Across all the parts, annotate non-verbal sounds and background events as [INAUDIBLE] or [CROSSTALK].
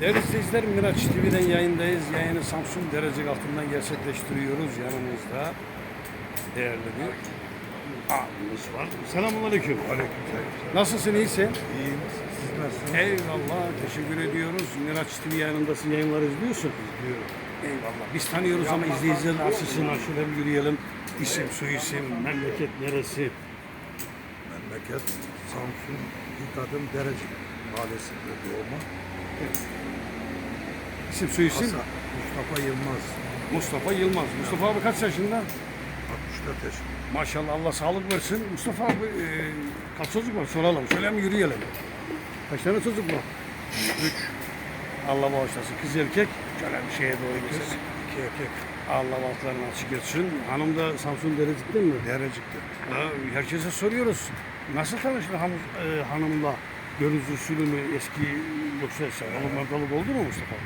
Değerli izleyiciler Miraç TV'den yayındayız. Yayını Samsun Derecik altından gerçekleştiriyoruz. Yanımızda değerli bir abimiz var. Selamun Aleyküm. Nasılsın iyisin? İyiyim. Siz nasılsınız? Eyvallah teşekkür ediyoruz. Miraç TV yayınındasın yayınları izliyorsun. İzliyorum. Eyvallah. Biz tanıyoruz ama izleyicilerin açısından şöyle bir yürüyelim. İsim, soyisim, memleket neresi? Memleket Samsun Hitadım Derecik Mahallesi'nde doğma. İsim, soyisim Hasan Mustafa Yılmaz. Mustafa Yılmaz. Mustafa abi kaç yaşında? 64 yaşında. Maşallah Allah sağlık versin. Mustafa abi e, kaç çocuk var soralım. Şöyle mi yürüyelim? Kaç tane çocuk var? Üç. Allah bağışlasın. Kız erkek. Şöyle bir şeye doğru Kız, gidelim. iki erkek. Allah bahtlarını açık etsin. Hanım da Samsun Derecik'ten mi? Derecik'te. Ha, herkese soruyoruz. Nasıl tanıştın hanım, e, hanımla? Görücü usulü mü eski yoksa sevdalı mardalık oldu mu Mustafa?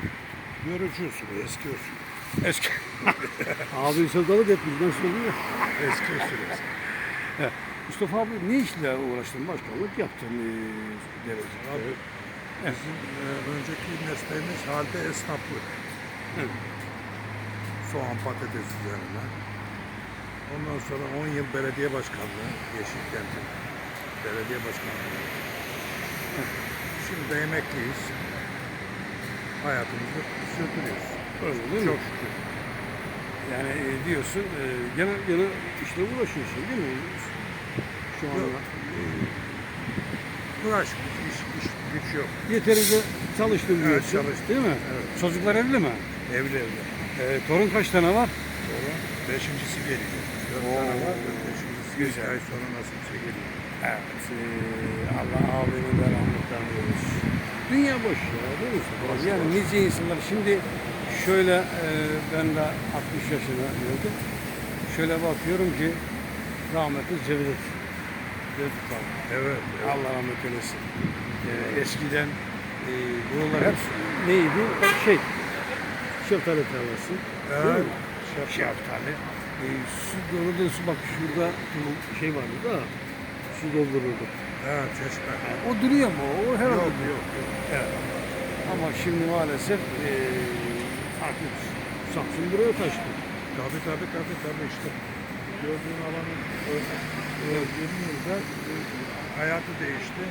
Görücü usulü, eski usul. Eski. [LAUGHS] abi sevdalık etmiş. Nasıl oluyor? Eski usul. He. Mustafa abi ne işle uğraştın? Başkanlık yaptın e, Derecik'te. Abi, Bizim e, önceki mesleğimiz halde esnaflık. Evet. Soğan patates üzerine. Ondan sonra 10 yıl belediye başkanlığı Yeşilkent'in belediye başkanlığı. Şimdi de emekliyiz. Hayatımızı sürdürüyoruz. Öyle değil mi? Çok şükür. Yani e, diyorsun e, gene gene işle uğraşıyorsun değil mi? Şu anda. Yok. Uğraş, iş, iş, güç yok. Yeterince çalıştım Evet, diyorsun. çalıştım. Değil mi? Evet. Çocuklar evli mi? Evli evli. E, torun kaç tane var? Sonra beşincisi geliyor. Dört tane var. Beşincisi Güzel. ay sonra nasipse geliyor. Evet. e, Allah abinin de rahmetten diyoruz. Dünya boş ya değil mi? Yani boş. nice insanlar. Şimdi şöyle e, ben de 60 yaşına geldim. Şöyle bakıyorum ki rahmetli Cevdet. Cevdet Baba. Evet. evet. Allah rahmet eylesin. Ee, eskiden e, buralar hep neydi? Şey, şeftali tarlası. Evet. Şeftali. E, su dolurdu, su bak şurada şey vardı da su doldururdu. Evet, çeşme. O duruyor mu? O herhalde Yok, duruyor. yok, yok. Evet. Ama şimdi maalesef e, artık Samsun buraya taştı. Tabii tabii tabii tabii işte. Gördüğün alanın e, 20 yılda e, hayatı değişti.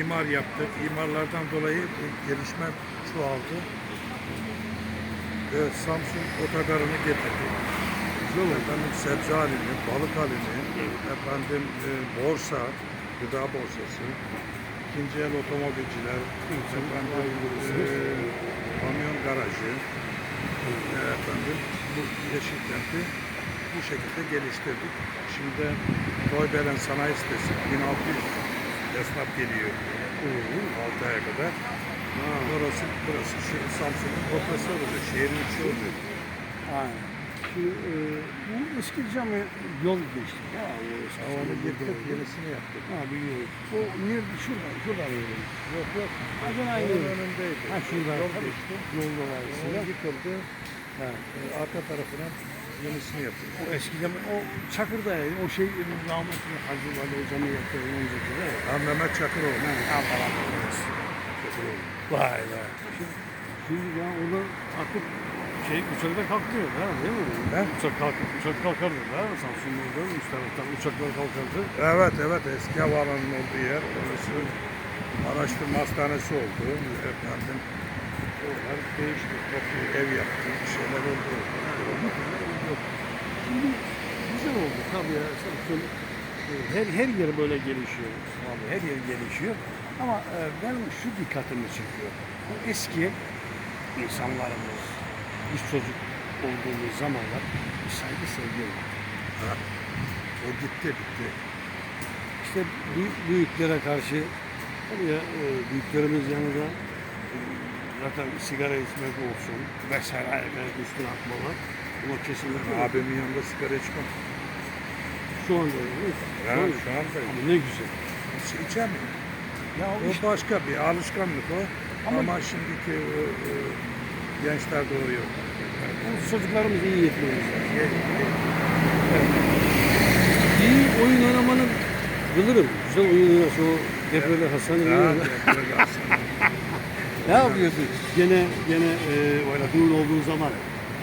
İmar yaptık. İmarlardan dolayı gelişme çoğaldı. Evet, Samsun otogarını getirdik. Efendim sebze halini, balık halini, efendim e, borsa, gıda borsası, ikinci el otomobilciler, efendim e, kamyon garajı, e, efendim bu Yeşilkent'i bu şekilde geliştirdik. Şimdi Toybelen Sanayi Sitesi 1600 esnaf geliyor 6 aya kadar. Burası, burası şu Samsun'un ortası oluyor, şehrin içi oluyor. Aynen. Şimdi e, bu eski cami yol geçti. Ya, o Onu eski yıktık, yol. yenisini yaptık. Ha biliyorum. O nerede? Şurada. Şurada böyle. Yok yok, Ha gene aynı. Yol. önündeydi. Ha şurada. Yol geçti. Yol dolayısıyla. yıkıldı. Ha. E, arka tarafına yenisini yaptık. O eski cami, o Çakır'daydı. O şey rahmetli Hacı Vali Hocam'ı yaptı. Önceki de. Ha, Mehmet Çakıroğlu. Allah rahmet eylesin. Vay be. Şimdi, şimdi ya orada artık şey uçakta kalkmıyor ha değil mi? He? Uçak kalk, uçak kalkardı ha Samsun'da üst taraftan uçaklar kalkardı. Evet evet eski havaalanının olduğu yer. Orası araştırma hastanesi oldu. Efendim oralar değişti. Toplu ev yaptı. Bir şeyler oldu. Yok. Şimdi güzel oldu tabii ya Samsun. e, Her, her yer böyle gelişiyor. Vallahi her yer gelişiyor. Ama e, benim şu dikkatimi çekiyor. Bu eski insanlarımız, biz çocuk olduğumuz zamanlar bir saygı sevgi. Ha. O gitti bitti. İşte büyük, büyüklere karşı tabii ya, e, büyüklerimiz yanında e, zaten sigara içmek olsun vesaire ayak üstüne atmalar. Ama kesinlikle Abimin yanında sigara içmem. şu anda öyle. Şu anda- şu anda Ama ne güzel. hiç. Ya o O işte başka bir alışkanlık o. Ama- Ama, şimdiki e, e, gençler doğru yok. bu çocuklarımızı iyi yetmemiz lazım. İyi oyun oynamanın bilirim. Güzel oyun oynarsa o Depreli Hasan aslında. [LAUGHS] Ne yapıyorsun? Gene gene e, düğün olduğu zaman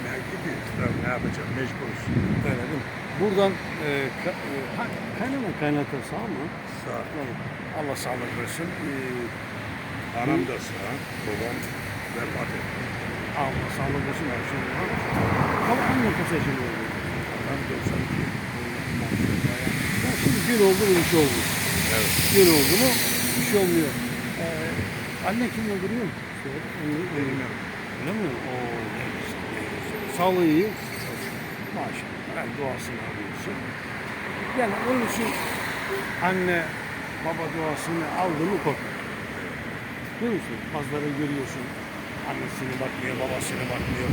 Ne gidiyoruz tabii ne yapacağım mecburuz. öyle değil mi? Buradan e, ka, e, ha, kaynana kaynata sağ mı? Sağ. Tamam. Allah sağlık versin. E, Anam da sağ, babam vefat etti. Allah sağlık versin. her şey var. Ama anne kaç yaşında oldu? Anam 92. Ya şimdi gün oldu mu bir şey oldu. Evet. Gün oldu mu bir şey olmuyor. Ee, anne kimle duruyor? Bilmiyorum. Öyle mi? Oo, ne güzel, ne güzel. Sağlığı iyi. Maşallah. Ben duasını alıyorsun. Yani onun için anne baba duasını aldı mı korkma. Değil misin? Bazıları görüyorsun. Annesini bakmıyor, babasını bakmıyor.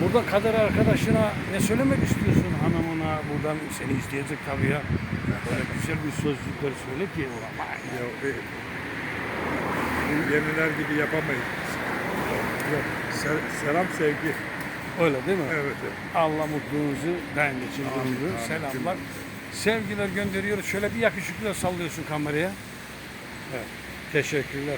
Burada kader arkadaşına ne söylemek istiyorsun hanımına? Buradan seni isteyecek tabii ya. Böyle güzel bir sözcükler söyle ki. Vay. Ya, e, yeniler gibi yapamayız. Yok. Se- selam sevgi. Öyle değil mi? Evet. evet. Allah mutluluğunuzu daim için amin. Selamlar. Sevgiler gönderiyoruz. Şöyle bir yakışıklı sallıyorsun kameraya. Evet. Teşekkürler.